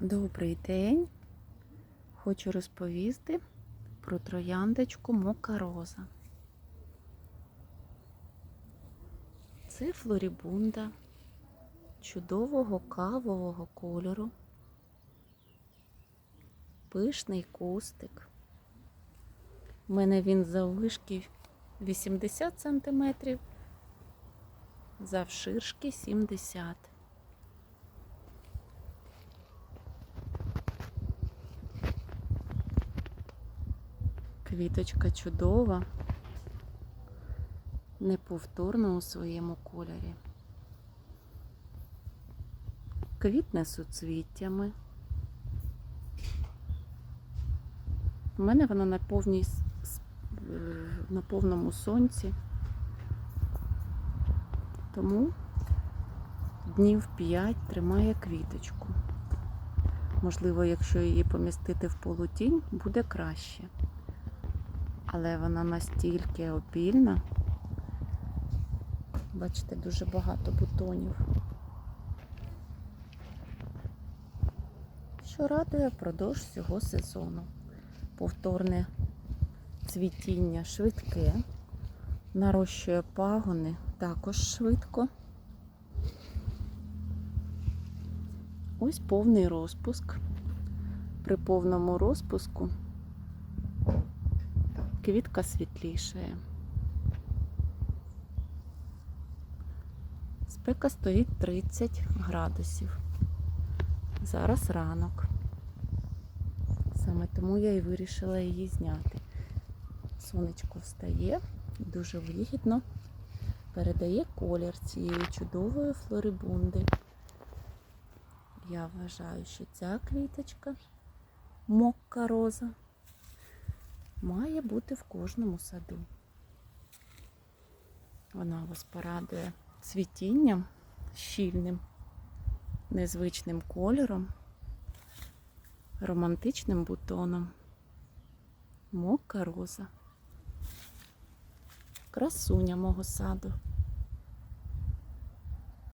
Добрий день! Хочу розповісти про трояндочку Мока Роза. Це флорібунда чудового кавового кольору, пишний кустик. У мене він заввишки 80 см, завширшки 70 Квіточка чудова, неповторна у своєму кольорі. Квітне суцвіттями. У мене вона на повній е, на повному сонці. Тому днів 5 тримає квіточку. Можливо, якщо її помістити в полутінь, буде краще але вона настільки обільна. Бачите, дуже багато бутонів. Що радує впродовж всього сезону. Повторне цвітіння швидке, нарощує пагони також швидко. Ось повний розпуск. При повному розпуску квітка світлішає. Спека стоїть 30 градусів. Зараз ранок. Саме тому я і вирішила її зняти. Сонечко встає, дуже вигідно передає колір цієї чудової флорибунди. Я вважаю, що ця квіточка мокка роза має бути в кожному саду. Вона вас порадує цвітінням щільним, незвичним кольором, романтичним бутоном. Мока роза. Красуня мого саду.